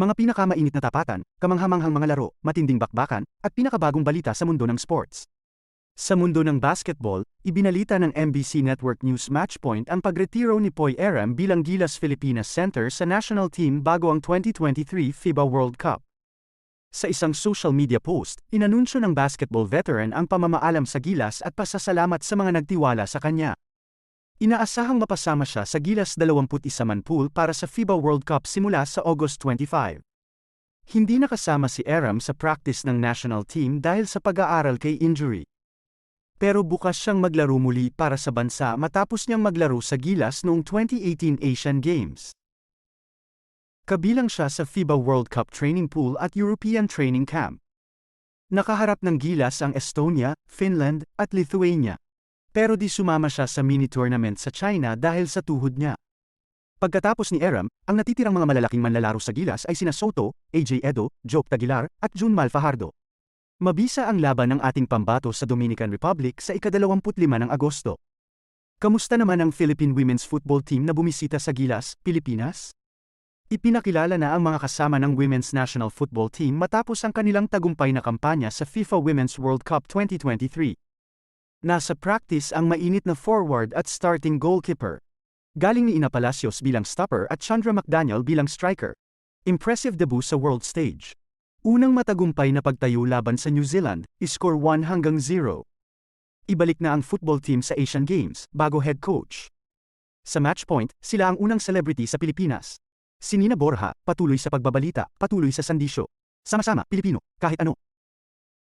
Mga pinakamainit na tapatan, kamanghamanghang mga laro, matinding bakbakan, at pinakabagong balita sa mundo ng sports. Sa mundo ng basketball, ibinalita ng MBC Network News Matchpoint ang pagretiro ni Poy Aram bilang Gilas Filipinas center sa national team bago ang 2023 FIBA World Cup. Sa isang social media post, inanunsyo ng basketball veteran ang pamamaalam sa Gilas at pasasalamat sa mga nagtiwala sa kanya. Inaasahang mapasama siya sa Gilas 21 man pool para sa FIBA World Cup simula sa August 25. Hindi nakasama si Aram sa practice ng national team dahil sa pag-aaral kay injury. Pero bukas siyang maglaro muli para sa bansa matapos niyang maglaro sa Gilas noong 2018 Asian Games. Kabilang siya sa FIBA World Cup training pool at European training camp. Nakaharap ng Gilas ang Estonia, Finland, at Lithuania. Pero di sumama siya sa mini tournament sa China dahil sa tuhod niya. Pagkatapos ni Aram, ang natitirang mga malalaking manlalaro sa Gilas ay sina Soto, AJ Edo, Joke Tagilar, at Jun Malfajardo. Mabisa ang laban ng ating pambato sa Dominican Republic sa ika-25 ng Agosto. Kamusta naman ang Philippine Women's Football Team na bumisita sa Gilas, Pilipinas? Ipinakilala na ang mga kasama ng Women's National Football Team matapos ang kanilang tagumpay na kampanya sa FIFA Women's World Cup 2023. Nasa practice ang mainit na forward at starting goalkeeper. Galing ni Ina Palacios bilang stopper at Chandra McDaniel bilang striker. Impressive debut sa world stage. Unang matagumpay na pagtayo laban sa New Zealand, score 1 hanggang 0. Ibalik na ang football team sa Asian Games, bago head coach. Sa match point, sila ang unang celebrity sa Pilipinas. Si Nina Borja, patuloy sa pagbabalita, patuloy sa sandisyo. Sama-sama, Pilipino, kahit ano.